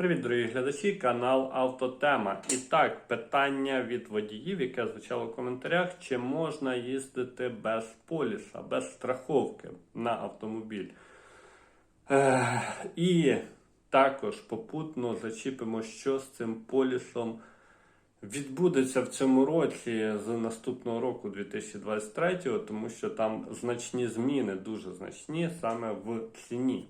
Привіт, дорогі глядачі, канал Автотема. І так, питання від водіїв, яке звучало в коментарях: чи можна їздити без поліса, без страховки на автомобіль? І також попутно зачіпимо, що з цим полісом відбудеться в цьому році з наступного року, 2023, тому що там значні зміни, дуже значні саме в ціні.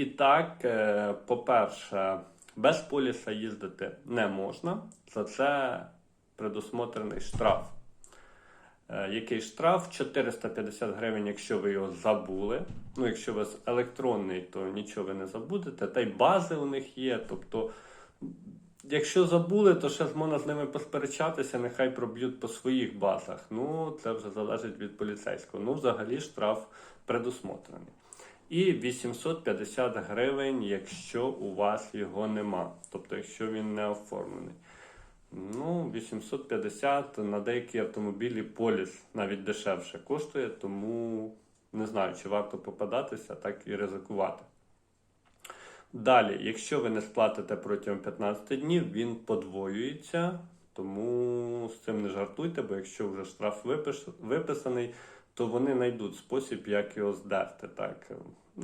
І так, е, по-перше, без поліса їздити не можна. За це предусмотрений штраф. Е, Який штраф? 450 гривень, якщо ви його забули. Ну, якщо у вас електронний, то нічого ви не забудете. Та й бази у них є. Тобто, якщо забули, то ще можна з ними посперечатися, нехай проб'ють по своїх базах. Ну, це вже залежить від поліцейського. Ну, взагалі, штраф предусмотрений. І 850 гривень, якщо у вас його нема. Тобто, якщо він не оформлений. Ну, 850 на деякі автомобілі поліс навіть дешевше коштує, тому не знаю, чи варто попадатися, так і ризикувати. Далі, якщо ви не сплатите протягом 15 днів, він подвоюється, тому з цим не жартуйте, бо якщо вже штраф виписаний, то вони знайдуть спосіб, як його здерти. Так.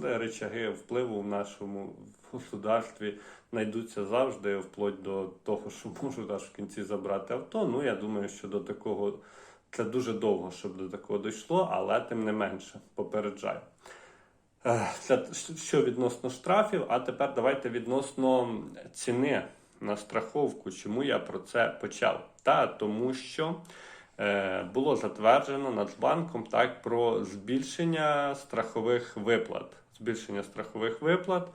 Речаги впливу в нашому государстві знайдуться завжди, вплоть до того, що можуть аж в кінці забрати авто. Ну, я думаю, що до такого це дуже довго, щоб до такого дійшло, але тим не менше, попереджаю. Це що відносно штрафів, а тепер давайте відносно ціни на страховку. Чому я про це почав? Та тому що було затверджено Нацбанком так про збільшення страхових виплат. Збільшення страхових виплат.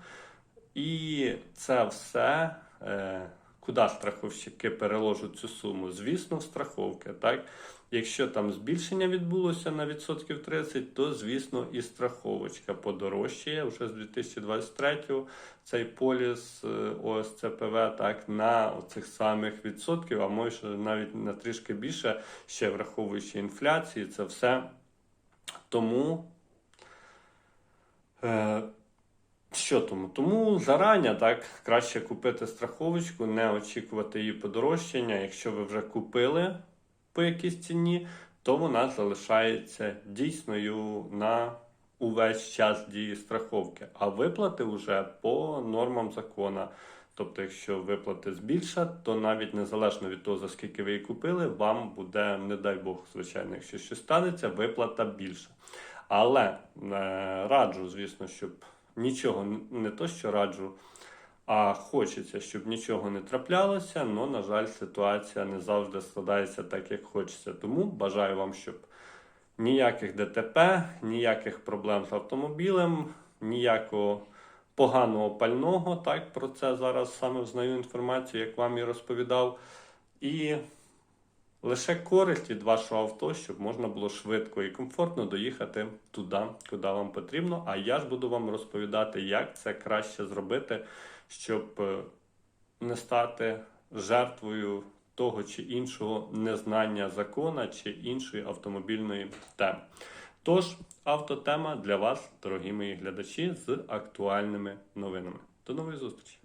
І це все, е, куди страховщики переложать цю суму? Звісно, страховки. Так? Якщо там збільшення відбулося на відсотків 30, то звісно і страховочка подорожчає вже з 2023-го цей поліс е, ОСЦПВ так на оцих самих відсотків, а може навіть на трішки більше, ще враховуючи інфляцію, це все. Тому. Е, що тому? Тому зарані так краще купити страховочку, не очікувати її подорожчання. Якщо ви вже купили по якійсь ціні, то вона залишається дійсною на увесь час дії страховки. А виплати вже по нормам закону. Тобто, якщо виплати збільшать, то навіть незалежно від того, за скільки ви її купили, вам буде, не дай Бог, звичайно, якщо щось станеться, виплата більша. Але е, раджу, звісно, щоб нічого не то, що раджу, а хочеться, щоб нічого не траплялося. але, на жаль, ситуація не завжди складається так, як хочеться. Тому бажаю вам, щоб ніяких ДТП, ніяких проблем з автомобілем, ніякого поганого пального. Так, про це зараз саме взнаю інформацію, як вам і розповідав. І лише користь від вашого авто, щоб можна було швидко і комфортно доїхати туди, куди вам потрібно. А я ж буду вам розповідати, як це краще зробити, щоб е, не стати жертвою того чи іншого незнання закона чи іншої автомобільної теми. Тож, автотема для вас, дорогі мої глядачі, з актуальними новинами. До нової зустрічі!